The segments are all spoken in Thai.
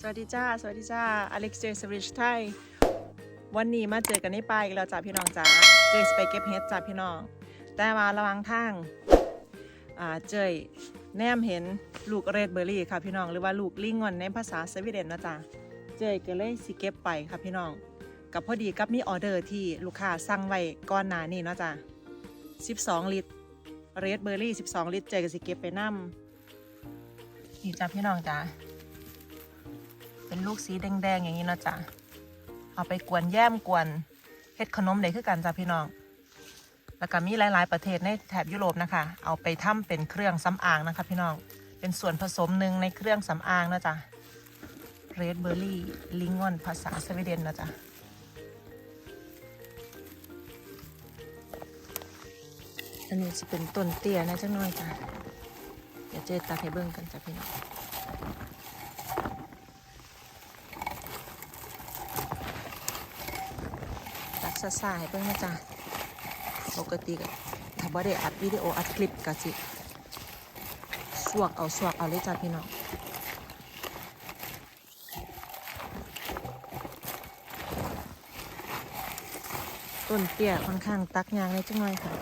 สวัสดีจ้า สวัสดีจ้าอเล็กซ์เจสริชไทย วันนี้มาเจอกันในป่าอีกแล้วจ้าพี่น้องจ้า เจสไปเก็บเห็ดจ้าพี่น้อง แต่ว่าระหวังทางอ่าเจยแนมเห็นลูกเรดเบอร์รี่ค่ะพี่น้อง หรือว่าลูกลิงงอนในภาษาสวีเดนนะจ๊ะเจยก็เลยสิเก็บไปค่ะพี่น้อง กับพอดีกับมีออเดอร์ที่ลูกค้าสั่งไว้ก่อนหน้านี้เนาะจ้ะ12 ลิตรเรดเบอร์รี่ 12 ลิตร เจยก็สิเก็บไปนํนี่จ้าพี่น้องจ้า เป็นลูกสีแดงๆอย่างนี้เนาะจ้ะเอาไปกวนแย้มกวนเฮ็ดขนมได้คือกันจ้ะพี่น้อง แล้วก็มีหลาย ๆ ประเทศในแถบยุโรปนะคะ เอาไปทำเป็นเครื่องสำอางนะคะ พี่น้อง เป็นส่วนผสมหนึ่งในเครื่องสำอางนะจ๊ะเรดเบอร์รี่ลิงออนภาษาสวีเดนนะจ๊ะอันนี้จะเป็นต้นเตี้ยนะจังน้อยจ้ะ เดี๋ยวเจตัดให้เบิ่งกันจ้ะพี่น้อง ตัดซาซาให้เบิ่งนะจ๊ะปกติก็ถ้าบ่ได้อัดวิดีโออัดคลิปก็สิสวกเอาสวกเอาเลยจ้ะพี่น้องต้นเตี้ยค่อนข้างตักยางเลยจังเลยค่ะ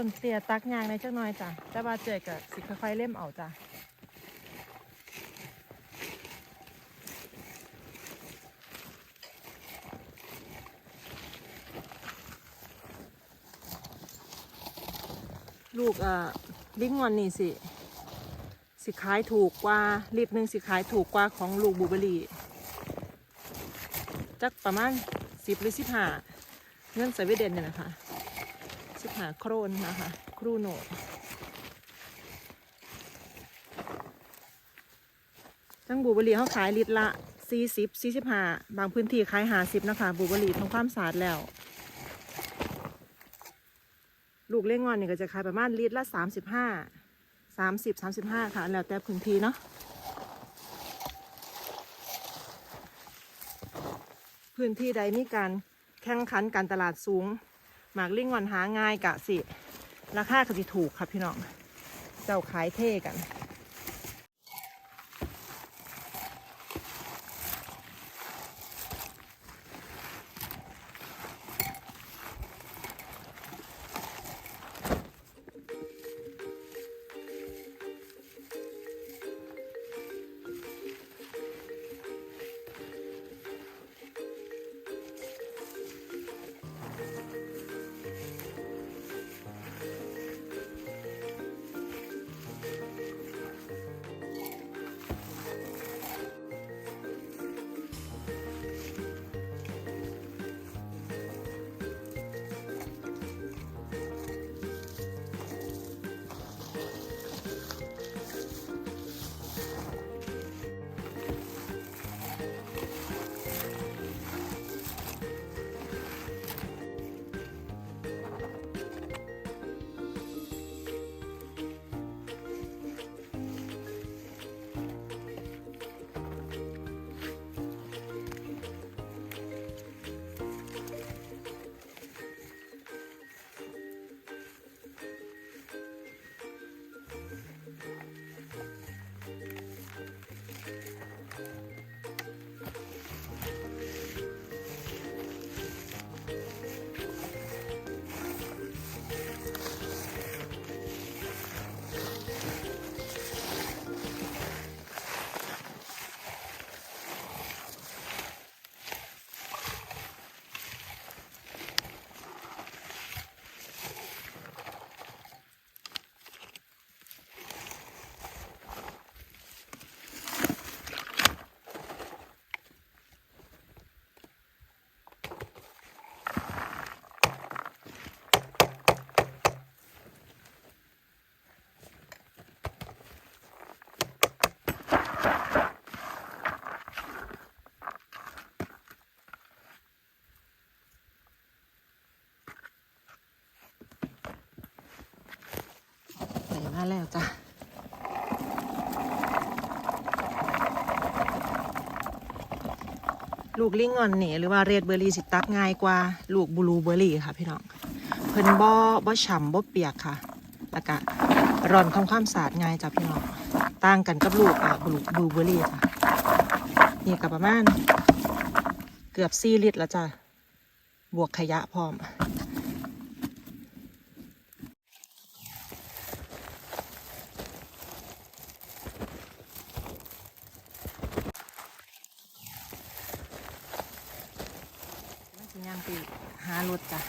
ต้นเตี้ยตักยางในจังหน่อยจ้ะแต่ว่าเจอกับสิค่อยๆเล่มเอาจ้ะลูกเอ่อลิงงอนนี่สิ สิขายถูกกว่าลิตรหนึ่งสิขายถูกกว่าของลูกบูเบอรี่จักประมาณสิบหรือสิบห้าเงินสวีเดนเนี่ยนะคะ สิบหาโครนนะคะ ครูโนจังบูเบอรี่เขาขายลิตรละสี่สิบสี่สิบห้าบางพื้นที่ขายหาสิบนะคะบูเบอรี่ทำความสะอาดแล้ว ลูกเล่งงอนเนี่ยก็จะขายประมาณลิตรละสามสิบห้าสามสิบสามสิบห้าค่ะ แล้วแต่พื้นที่เนาะพื้นที่ใดมีการแข่งขันการตลาดสูง หมากลิงงอนหาง่ายกะสิ ราคาก็สิถูกครับพี่น้อง เจ้าขายเท่กัน แล้วจ้ะลูกลิงงอนนี่หรือว่าเรดเบอร์รี่สิตักง่ายกว่าลูกบลูเบอร์รี่ค่ะพี่น้อง เพิ่นบ่บ่ฉ่ำบ่เปียกค่ะแล้วก็ร่อนทำความสะอาดง่ายจ้ะพี่น้องต่างกันกับลูกอะบลูบลูเบอร์รี่จ้ะนี่ก็ประมาณ เกือบ4ลิตรแล้วจ้ะบวกขยะพร้อม มันสิย่าง ไปหารถจ้ะ